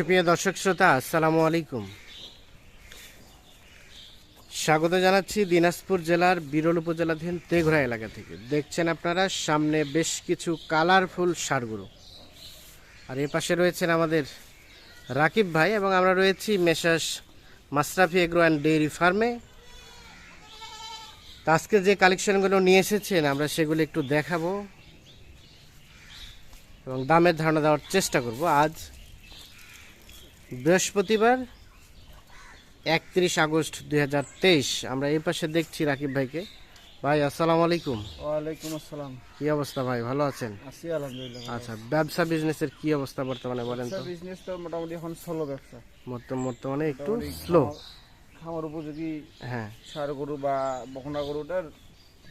সুপ্রিয় দর্শক শ্রোতা, আসসালামু আলাইকুম। স্বাগত জানাচ্ছি দিনাজপুর জেলার বিরল উপজেলাধীন তেঘরা এলাকা থেকে। দেখছেন আপনারা, সামনে বেশ কিছু কালারফুল সারগুলো। আর এ পাশে রয়েছেন আমাদের রাকিব ভাই এবং আমরা রয়েছি messrs Mashrafi agro and dairy ফার্মে। আজকে যে কালেকশনগুলো নিয়ে এসেছেন, আমরা সেগুলো একটু দেখাবো এবং দামের ধারণা দেওয়ার চেষ্টা করব। আজ বৃহস্পতিবার একত্রিশ আগস্ট দুই আমরা এই পাশে দেখছি রাকিব ভাইকে। ভাই আসসালামু আলাইকুম। ওয়ালাইকুম আসসালাম। কি অবস্থা ভাই? ভালো আছেন? আছি আলহামদুলিল্লাহ আচ্ছা ব্যবসা বিজনেসের কি অবস্থা বর্তমানে বলেন তো? বিজনেস তো মোটামুটি এখন স্লো ব্যবসা। বর্তমানে একটু স্লো খামার উপযোগী হ্যাঁ। সার গরু বা বকনা গরুটার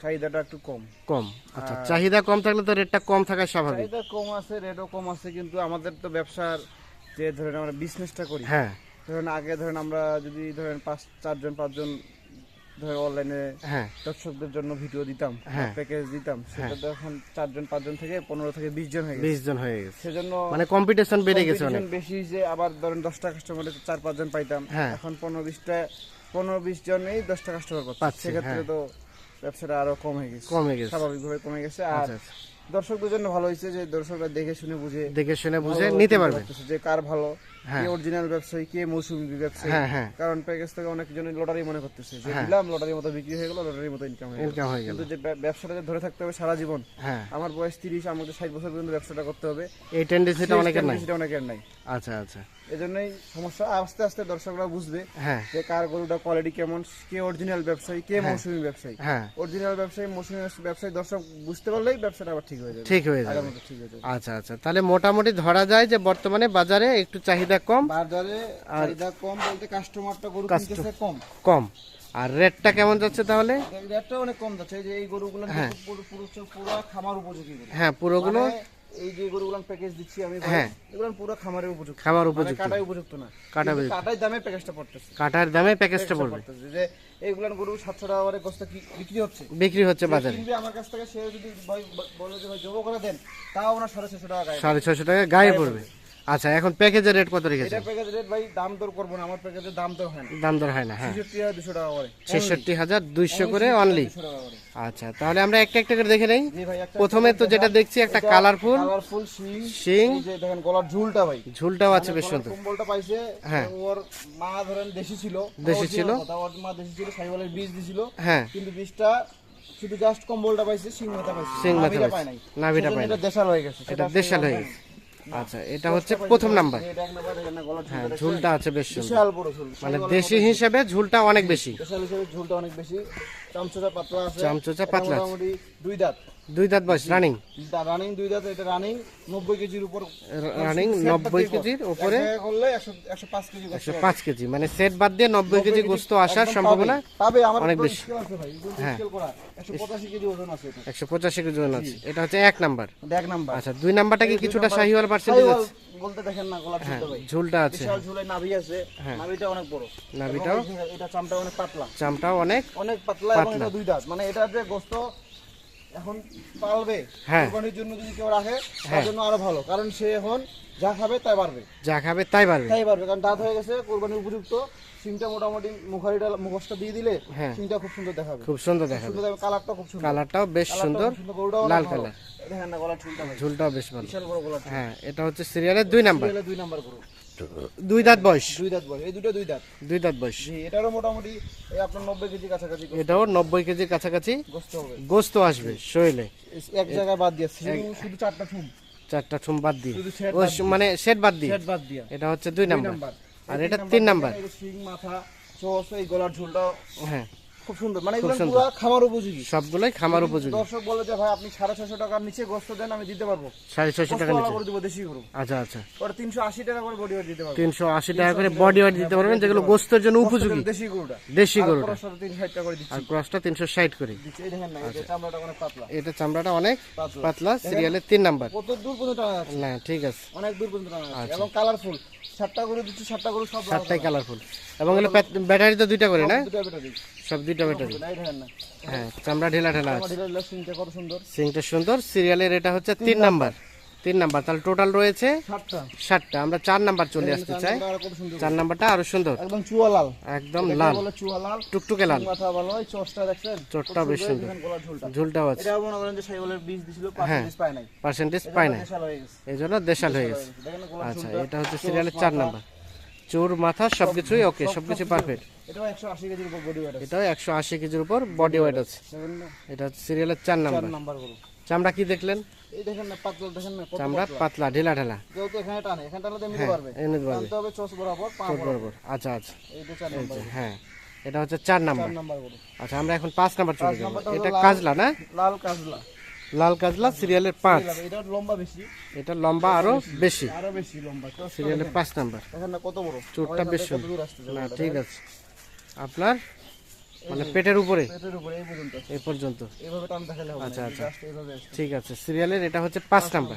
চাহিদাটা একটু কম। কম। আচ্ছা চাহিদা কম থাকলে তো রেটটা কম থাকা স্বাভাবিক। চাহিদা কম আছে রেটও কম আছে কিন্তু আমাদের তো ব্যবসার যে ধরেন আমরা বিজনেসটা করি হ্যাঁ। ধরেন আগে ধরেন আমরা যদি ধরেন পাঁচ চারজন পাঁচজন ধরেন অনলাইনে হ্যাঁ। দর্শকদের জন্য ভিডিও দিতাম হ্যাঁ। প্যাকেজ দিতাম সেটা তো এখন চারজন পাঁচজন থেকে পনেরো থেকে বিশ জন হয়ে গেছে। বিশ জন হয়ে গেছে। সেজন্য মানে কম্পিটিশন বেড়ে গেছে অনেক। বেশি যে আবার ধরেন দশটা কাস্টমারে চার পাঁচজন পাইতাম হ্যাঁ। এখন পনেরো বিশটা পনেরো বিশ জনেই দশটা কাস্টমার পাচ্ছে সেক্ষেত্রে হ্যাঁ। তো ব্যবসাটা আরও কম হয়ে গেছে। কমে গেছে। স্বাভাবিকভাবে কমে গেছে। আর আচ্ছা আচ্ছা। দর্শকদের জন্য ভালো হয়েছে যে দর্শকরা দেখে শুনে বুঝে দেখে শুনে বুঝে নিতে পারবে যে কার ভালো। কে অরিজিনাল ব্যবসায়ী কে মৌসুমী ব্যবসায়ী? হ্যাঁ হ্যাঁ। কারণ প্যাকেজ থেকে অনেক লটারি মনে করতেছে। যে হ্যাঁ। দিলাম লটারির মতো বিক্রি গেল লটারির মতো ইনকাম গেল। ইনকাম গেল। কিন্তু যে ব্যবসাটা যে ধরে থাকতে হবে সারা জীবন আমার বয়স তিরিশ আমাকে ষাট বছর পর্যন্ত ব্যবসাটা করতে হবে। এই টেন্ডেন্সিটা অনেকের নাই। সেটা অনেকের নাই। আচ্ছা আচ্ছা। এজন্যই সমস্যা আস্তে আস্তে দর্শকরা বুঝবে যে কার গরুটা কোয়ালিটি কেমন কে অরিজিনাল ব্যবসায়ী কে মৌসুমী ব্যবসায়ী। অরিজিনাল ব্যবসায়ী মৌসুমী ব্যবসায়ী দর্শক বুঝতে পারলেই ব্যবসাটা আবার ঠিক হয়ে যাবে। ঠিক হয়ে যাবে। ঠিক হয়ে যাবে। আচ্ছা আচ্ছা। তাহলে মোটামুটি ধরা যায় যে বর্তমানে বাজারে একটু চাহিদা কম বাজারে চাহিদা কম বলতে কাস্টমারটা গরু কিনতেছে কম। কম। আর রেটটা কেমন যাচ্ছে তাহলে? রেটটা অনেক কম যাচ্ছে। যে এই গরুগুলো হ্যাঁ। পুরো পুরো পুরো খামার উপযোগী গরু। হ্যাঁ পুরোগুলো? মানে এই যে গরুগুলো প্যাকেজ দিচ্ছি আমি হ্যাঁ। এগুলো পুরো খামারের উপযুক্ত। খাবার মানে উপযুক্ত। কাটাই উপযুক্ত না। কাটা কাটাই দামে প্যাকেজটা পড়তেছে। কাটার দামে প্যাকেজটা পড়বে। যে এইগুলো গরু সাতশো টাকা করে গোস্ত কি- বিক্রি হচ্ছে? বিক্রি হচ্ছে বাজারে। কিনবে আমার কাছ থেকে সে যদি বলে যে ভাই জমা করে দেন তাও সাড়ে ছশো টাকা গায়ে সাড়ে ছশো টাকা গায়ে পড়বে। আচ্ছা এখন প্যাকেজের রেট কত রেখেছে এটা প্যাকেজ রেট ভাই দাম দর করব না আমার প্যাকেজের দাম দর হয় না। দাম দর হয় না হ্যাঁ। ছেষট্টি হাজার দুশো টাকা করে। ছেষট্টি হাজার দুইশো করে অনলি আচ্ছা তাহলে আমরা একটা একটা করে দেখে নেই। প্রথমে তো যেটা দেখছি একটা কালারফুল কালারফুল শিং। শিং। এই যে দেখেন গলার ঝুলটা ভাই। ঝুলটাও আছে বেশ সুন্দর। কম্বলটা পাইছে হ্যাঁ। ওর মা ধরেন দেশি ছিল দেশি ছিল। ওর মা দেশি ছিল সাইওয়ালের বীজ দিছিল। হ্যাঁ। কিন্তু বীজটা শুধু জাস্ট কম্বলটা পাইছে সিং মাথা পাইছে। শিং মাথা পাইছে। নাভিটা সেজন্য পায় এটা দেশাল হয়ে গেছে। এটা দেশাল হয়ে গেছে। আচ্ছা এটা হচ্ছে প্রথম নাম্বার। হ্যাঁ ঝুলটা আছে বেশ বিশাল বড় ঝুল মানে দেশি হিসেবে ঝুলটা অনেক বেশি। হিসেবে ঝুলটা অনেক বেশি। চামচোচা পাতলা আছে চামচোচা পাতলা মোটামুটি দুই দাঁত। দুই দাঁত বয়স রানিং রানিং দুই দাঁত এটা রানিং নব্বই কেজির উপর রানিং নব্বই কেজির উপরে করলে একশো একশো পাঁচ কেজি গোস্ত একশো পাঁচ কেজি মানে সেট বাদ দিয়ে নব্বই কেজি গোস্ত আসার সম্ভাবনা আমার অনেক বেশি। আছে ভাই হ্যাঁ। 185 কেজি ওজন আছে এটা। কেজি ওজন আছে এটা হচ্ছে এক নাম্বার এক নাম্বার। আচ্ছা দুই নাম্বারটা কি কিছুটা শাহিওয়াল পার্সেন্টেজ আছে বলতে দেখেন না গলার ঝুলটা ভাই। ঝুলটা আছে বিশাল ঝুলে নাভি আছে, হ্যাঁ। নাভিটা অনেক বড়। নাভিটাও? এটা চামটা অনেক পাতলা। চামটাও অনেক অনেক পাতলা এবং এটা দুই দাঁত। মানে এটার যে গোস্ত এখন পালবে, হ্যাঁ। কোরবানির জন্য যদি কেউ রাখে, তার জন্য আরও ভালো। কারণ সে এখন যা খাবে তাই পারবে। যা খাবে তাই পারবে। তাই পারবে কারণ দাঁত হয়ে গেছে কোরবানির উপযুক্ত। সিংটা মোটামুটি মুখারিটা মুখোশটা দিয়ে দিলে হ্যাঁ। সিংটা খুব সুন্দর দেখাবে। খুব সুন্দর দেখাবে। কালারটা খুব সুন্দর। কালারটাও বেশ সুন্দর লাল কালার। দেখেন না গলার ঝুলটা ঝুলটাও বেশ ভালো। বিশাল বড় ঝুল। হ্যাঁ এটা হচ্ছে সিরিয়ালের দুই নাম্বার। সিরিয়ালে দুই নাম্বার গরু। দুই দাঁত বয়স। দুই দাঁত বয়স। এই দুটো দুই দাঁত। দুই দাঁত বয়স। এটারও মোটামুটি এই আপনার নব্বই কেজি কাছাকাছি গোস্ত- এটাও নব্বই কেজির কাছাকাছি গোস্ত হবে। গোস্ত আসবে শরীরে। এক জায়গায় বাদ দিয়ে শুধু চারটা ঠুম চারটা ঠুম বাদ দিয়ে। ও মানে শেড বাদ দিয়ে। শেড বাদ দিয়ে। এটা হচ্ছে দুই নাম্বার। আর এটা তিন নাম্বার। শিং মাথা চোস এই গলার ঝুলটা হ্যাঁ। খুব সুন্দর। মানে এগুলো পুরো খামার উপযোগী। সবগুলোই খামার উপযোগী। দর্শক বলে যে ভাই আপনি সাড়ে ছশো টাকার নিচে গোস্ত দেন আমি দিতে পারব। সাড়ে ছয়শো টাকা নিচে। করে দিব দেশি গরু। আচ্ছা আচ্ছা। ওটা তিনশো আশি টাকা করে বডি ওয়েট দিতে পারব। তিনশো আশি টাকা করে বডি ওয়েট দিতে পারবেন যেগুলো গোস্তের জন্য উপযোগী। দেশি গরুটা। দেশি গরুটা। খরচটা তিনশো ষাট টাকা করে দিচ্ছি। আর ক্রসটা তিনশো ষাট করে। দিচ্ছি এই দেখেন না এই চামড়াটা অনেক পাতলা। এটা চামড়াটা অনেক পাতলা। সিরিয়ালের তিন নাম্বার। কত দূর পর্যন্ত না ঠিক আছে। অনেক দূর পর্যন্ত যাচ্ছে। এবং কালারফুল সাতটা গরু দিচ্ছি সাতটা গরু সব সাতটাই কালারফুল এবং ব্যাটারি তো দুইটা করে না? বেটা দিচ্ছি সব দুইটা ব্যাটারি। হ্যাঁ চামড়া ঢেলা ঢেলা আছে। সিংটা সুন্দর। সিংটা সুন্দর সিরিয়ালের এটা হচ্ছে তিন নাম্বার। তিন নাম্বার তাহলে টোটাল রয়েছে সাতটা। ষাটটা আমরা চার নাম্বার চলে আসতে চাই। চার নাম্বারটা আরও সুন্দর। একদম চুয়া লাল। একদম লাল। টুকটুকে লাল। চোষটা বেশ সুন্দর। ঝুলটা। ঝুলটাও আছে। হ্যাঁ। পার্সেন্টেজ পায় নাই। না এই জন্য দেশাল হয়ে গেছে। আচ্ছা এটা হচ্ছে সিরিয়ালের চার নাম্বার। চোর মাথা সবকিছুই ওকে সবকিছু পারফেক্ট এটাও একশো আশি কেজির উপর বডি ওয়েট আছে। এটাও কেজির উপর বডি ওয়েট আছে। এটা হচ্ছে সিরিয়ালের চার চার নাম্বার নাম্বার গরু। চামড়া কি দেখলেন? এই দেখেন না পাতলা দেখেন না চামড়া পাতলা। ঢিলা ঢালা। যেহেতু এখানে টানে এখানে টানলে তো পারবে এমনি পারবে টানতে হবে চোষ বরাবর পা বরাবর। আচ্ছা আচ্ছা। এইটা চার নাম্বার হ্যাঁ এটা হচ্ছে চার নাম্বার চার নাম্বার গরু। আচ্ছা আমরা এখন পাঁচ নাম্বার চলে যাব। এটা কাজলা না? লাল কাজলা। লাল কাজলা সিরিয়ালের পাঁচ। এটা লম্বা বেশি। এটা লম্বা আরও বেশি। আরও বেশি লম্বা। সিরিয়ালের পাঁচ নাম্বার। দেখেন না কত বড়। আমাদের বেশ না ঠিক আছে। আপনার মানে পেটের উপরে? পেটের উপরে এই পর্যন্ত। এই পর্যন্ত। এইভাবে টান দেখালে হবে আচ্ছা, আচ্ছা। ঠিক আছে। সিরিয়ালের এটা হচ্ছে পাঁচ নাম্বার।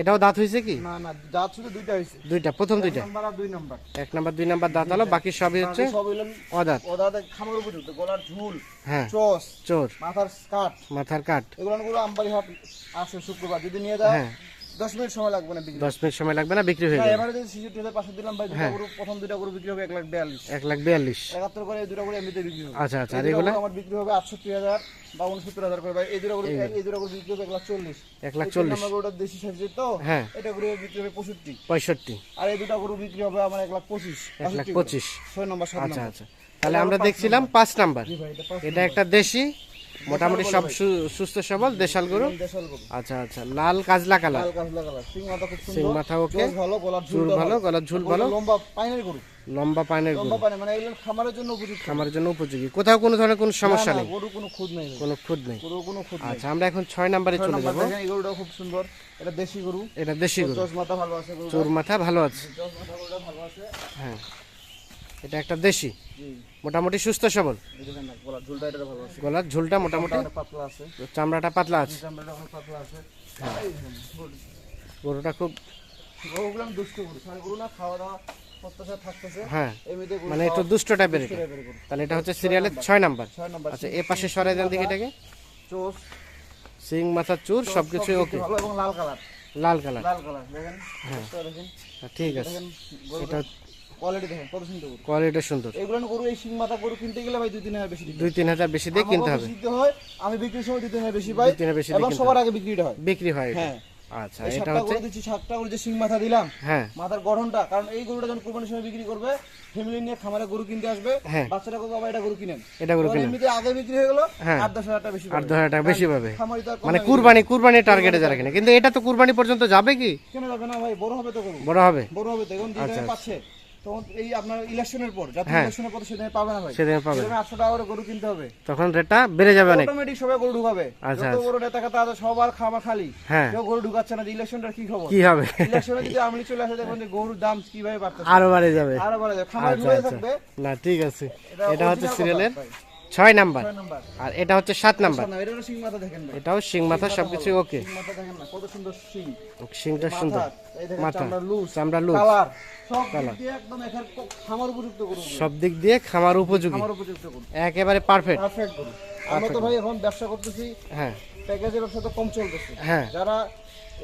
এটাও দাঁত হয়েছে কি? না না দাঁত শুধু দুইটা হয়েছে। দুইটা প্রথম দুইটা? নাম্বার আর দুই নাম্বার। এক নাম্বার দুই নাম্বার দাঁত হলো বাকি সবই হচ্ছে সব হলো অদাঁত। দেখ খামার উপযুক্ত গলার ঝুল হ্যাঁ চোস চোর। মাথার কাট মাথার কাট। এগুলো গুলো আমবাড়ি হাট আছে শুক্রবার যদি নিয়ে যায় হ্যাঁ দশ মিনিট সময় লাগবে না বিক্রি। দশ মিনিট সময় লাগবে না বিক্রি হয়ে হ্যাঁ, যাবে। এবারে যদি শিশুটি হাজার পাঁচশো দিলাম ভাই দুটা গরু প্রথম দুটা গরু বিক্রি হবে এক লাখ বিয়াল্লিশ। এক লাখ বিয়াল্লিশ। একাত্তর করে এই দুটা গরু এমনিতে বিক্রি হবে। আচ্ছা আচ্ছা আর এগুলো? আমার বিক্রি হবে আটষট্টি হাজার বা উনসত্তর হাজার করে ভাই। এই দুটা গরু এই দুটা গরু বিক্রি হবে এক লাখ চল্লিশ। এক লাখ এই তিন চল্লিশ। গরুটা দেশি সাইজের তো হ্যাঁ। এটা গরু বিক্রি হবে পঁয়ষট্টি। পঁয়ষট্টি। আর এই দুটা গরু বিক্রি হবে আমার এক লাখ পঁচিশ। এক লাখ 65 করে। পঁচিশ। ছয় নম্বর সাত আচ্ছা আচ্ছা। তাহলে আমরা দেখছিলাম পাঁচ নাম্বার। এটা একটা দেশি মোটামুটি সব সুস্থ সবল দেশাল গরু? আচ্ছা আচ্ছা লাল কাজলা কালার। সিং মাথা ওকে। চুল ঝুল ভালো। গলার ঝুল ভালো। লম্বা পাইনের গরু। লম্বা পানের গরু। মানে এগুলো খামারের জন্য উপযুক্ত খামারের জন্য উপযোগী। কোথাও কোনো ধরনের কোনো সমস্যা নেই। গরু কোনো খুদ নেই কোনো খুদ নেই। গরু কোনো খুদ নেই। আচ্ছা আমরা এখন ছয় নাম্বারে ছয় চলে যাব। এই গরুটা খুব সুন্দর। এটা দেশি গরু। এটা দেশি গরু। চোষ মাথা ভালো আছে চোর মাথা ভালো আছে। চোষ মাথা ভালো আছে। হ্যাঁ। এটা একটা দেশি। মোটামুটি সুস্থ সবল। গলার ঝুলটা মোটামুটি চামড়াটা পাতলা আছে। হ্যাঁ। গরুটা খুব গরুগুলো আমি দুষ্ট গরু। সারা গরু না খাওয়া দাওয়া করতেছে থাকতেছে। হ্যাঁ। মানে একটু দুষ্ট টাইপের এটা। তাহলে এটা হচ্ছে সিরিয়ালের ছয় নাম্বার। নম্বর। আচ্ছা এ পাশে সরাই দেন দিকে এটাকে। সিং মাথা চুর সবকিছু ওকে লাল কালার। লাল কালার। দেখেন? ঠিক আছে। এটা কোয়ালিটি দেখেন কত সুন্দর গরু। কোয়ালিটি সুন্দর। এগুলো গরু এই শিং মাথা গরু কিনতে গেলে ভাই দুই তিন হাজার বেশি দিতে দুই তিন হাজার বেশি দিয়ে কিনতে হবে। দিতে হয় আমি বিক্রির সময় দুই তিন হাজার বেশি পাই। দুই তিন হাজার বেশি এবং সবার আগে বিক্রিটা হয়। বিক্রি হয় হ্যাঁ। আচ্ছা এটা হচ্ছে দিচ্ছি সাতটা গরু যে শিং মাথা দিলাম হ্যাঁ। মাথার গঠনটা কারণ এই গরুটা যখন কোরবানির সময় বিক্রি করবে ফ্যামিলি নিয়ে খামারে গরু কিনতে আসবে হ্যাঁ। বাচ্চারা কোথাও বাবা এটা গরু কিনেন? এটা গরু তখন কিনেন। এমনিতে আগে বিক্রি হয়ে গেল হ্যাঁ। আট দশ হাজার টাকা বেশি হাজার টাকা বেশি পাবে। মানে কুরবানি কুরবানি টার্গেটে যারা কিনে। কিন্তু এটা তো কুরবানি পর্যন্ত যাবে কি? কেন যাবে না ভাই বড় হবে তো গরু। বড় হবে? বড় হবে তো এখন যে আচ্ছা, পাচ্ছে। এই আপনার ইলেকশনের পর যাতে হ্যাঁ। ইলেকশনের পর সেদিন পাবে না ভাই। সেদিন পাবে। সেদিন আটশো টাকা করে গরু কিনতে হবে। তখন রেটটা বেড়ে যাবে অনেক। অটোমেটিক সবাই গরু ঢুকাবে। আচ্ছা, যত বড় নেতা কথা সবার খাবার খালি। হ্যাঁ। কেউ গরু ঢুকাচ্ছে না যে ইলেকশনটার কি খবর? কি হবে? ইলেকশনে যদি আমলি চলে আসে দেখবেন যে গরুর দাম কীভাবে বাড়তেছে। আরও বাড়ে যাবে। আরও বাড়া যাবে। খামার আচ্ছা ঢুকে আচ্ছা। থাকবে। না ঠিক আছে। এটা হচ্ছে সিরিয়ালের। ছয় নাম্বার। আর এটা হচ্ছে সাত নাম্বার। না শিং মাথা দেখেন ভাই। এটাও শিং মাথা সবকিছু ওকে শিং মাথা দেখেন না কত সুন্দর শিং। শিংটা সুন্দর। মাথা চামড়া লুজ সব দিক দিয়ে খামার উপযুক্ত গরু সব দিক দিয়ে খামার উপযোগী। একেবারে পারফেক্ট আমরা তো ভাই এখন ব্যবসা করতেছি হ্যাঁ। প্যাকেজের ব্যবসা তো কম চলতেছে। হ্যাঁ। যারা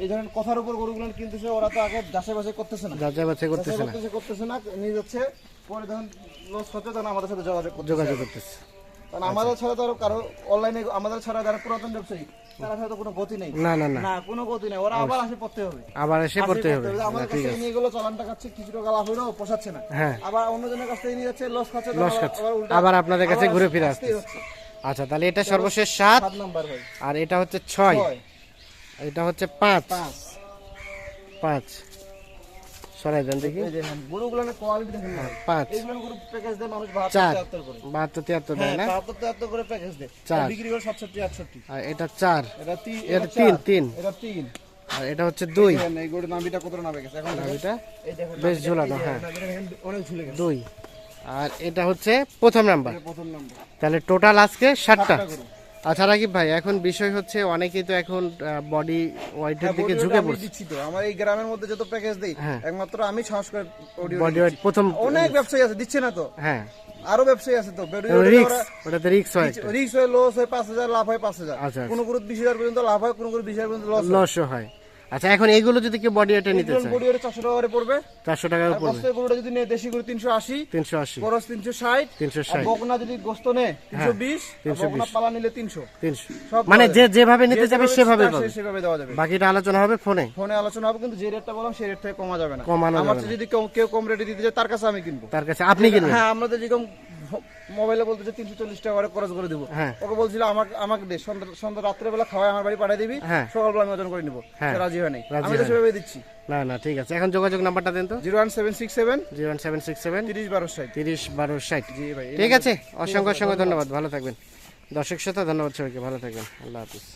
এই ধরনের কথার উপর গরুগুলো কিনতেছে ওরা তো আগে যাচাই বাছাই করতেছে না। যাচাই বাছাই করতেছে না। করতেছে না নিয়ে যাচ্ছে পরে যখন লস হচ্ছে তখন আমাদের সাথে যোগাযোগ যোগাযোগ করতেছে। কারণ আমাদের ছাড়া তো কারও অনলাইনে আমাদের ছাড়া যারা পুরাতন ব্যবসায়ী তারা ছাড়া তো কোনো গতি নেই। না না না। না কোনো গতি নেই। ওরা আবার আসে পড়তে হবে। আবার এসে আসে হবে। আমাদের কাছ নিয়ে গেলো চালানটা খাচ্ছে কিছু টাকা লাভ হলেও পোষাচ্ছে না। হ্যাঁ। আবার অন্যজনের কাছ থেকে নিয়ে যাচ্ছে লস খাচ্ছে লস খাচ্ছে। আবার আপনাদের কাছে ঘুরে ফিরে হচ্ছে। আচ্ছা তাহলে এটা সর্বশেষ সাত। নাম্বার আর এটা হচ্ছে ছয়। ছয়। এটা হচ্ছে পাঁচ। পাঁচ। পাঁচ। সরাই দেন দেখি। এই দেখেন কোয়ালিটি দেখেন না। পাঁচ। এইগুলো গরু প্যাকেজ দেয় মানুষ বাহাত্তর চার। তিয়াত্তর করে। বাহাত্তর তিয়াত্তর হ্যাঁ দেয় না? বাহাত্তর তিয়াত্তর করে প্যাকেজ দেয়। চার। বিক্রি করে সাতষট্টি আটষট্টি। আর এটা আর এটা হচ্ছে এই গরুর নাভিটা নামে গেছে? এখন বেশ ঝুলানো, হ্যাঁ। অনেক ঝুলে গেছে। দুই। আর এটা হচ্ছে প্রথম নাম্বার। প্রথম নাম্বার। তাহলে টোটাল আজকে ষাটটা। সাতটা গরু। আচ্ছা রাকিব ভাই এখন বিষয় হচ্ছে অনেকেই তো এখন বডি ওয়াইটের হ্যাঁ, দিকে ঝুঁকে পড়ছে। দিচ্ছি তো। আমার এই গ্রামের মধ্যে যত প্যাকেজ দেই হ্যাঁ। একমাত্র আমি সংস্কার অডিও বডি। ওয়াইট প্রথম অনেক ব্যবসায়ী আছে দিচ্ছে না তো? হ্যাঁ। আরও ব্যবসায়ী আছে তো। ওটাতে রিক্স হয় রিক্স হয় লস হয় পাঁচ হাজার লাভ হয় পাঁচ হাজার। কোন কোনো গরু বিশ হাজার পর্যন্ত লাভ হয় কোনো গরু বিশ হাজার পর্যন্ত লস লস হয়। আচ্ছা এখন এইগুলো যদি কেউ বডি এটা নিতে চায়? বডি ওটা চারশো টাকা করে পড়বে। চারশো টাকা আর পড়বে বস্তায় গরুটা যদি নেয় দেশি গরু তিনশো আশি তিনশো আশি। খরচ তিনশো ষাট তিনশো আর ষাট বকনা যদি গোস্ত নেয় তিনশো বিশ আর বকনা পালা নিলে তিনশো। তিনশো। সব মানে যে যেভাবে নিতে যাবে সেভাবে পাবে। সেভাবে দেওয়া যাবে। বাকিটা আলোচনা হবে ফোনে। ফোনে আলোচনা হবে কিন্তু যে রেটটা বললাম সেই রেট থেকে কমা যাবে না। কমানো আমার যাবে চেয়ে যদি কেউ- কেউ কম রেটে দিতে যায় তার কাছে আমি কিনবো। তার কাছে আপনি কিনবেন? হ্যাঁ আমরা আমাদের যেরকম মোবাইলে বলতো যে তিনশো চল্লিশ টাকা করে খরচ করে দিব। হ্যাঁ। ওকে বলছিল আমাকে আমাকে দে সন্ধ্যা রাত্রে বেলা খাওয়াই আমার বাড়ি পাঠিয়ে দিবি হ্যাঁ। সকালবেলা আমি ওজন করে নিবো। হ্যাঁ। রাজি হয় নাই। রাজি আমি তো সেভাবে দিচ্ছি। না না ঠিক আছে। এখন যোগাযোগ নাম্বারটা দেন তো। Zero one seven six seven zero one seven six seven তিরিশ বারো ষাট। তিরিশ বারো ষাট। জি ভাই ঠিক আছে। অসংখ্য অসংখ্য ধন্যবাদ। ভালো থাকবেন। দর্শক শ্রোতা ধন্যবাদ সবাইকে। ভালো থাকবেন। আল্লাহ হাফিজ।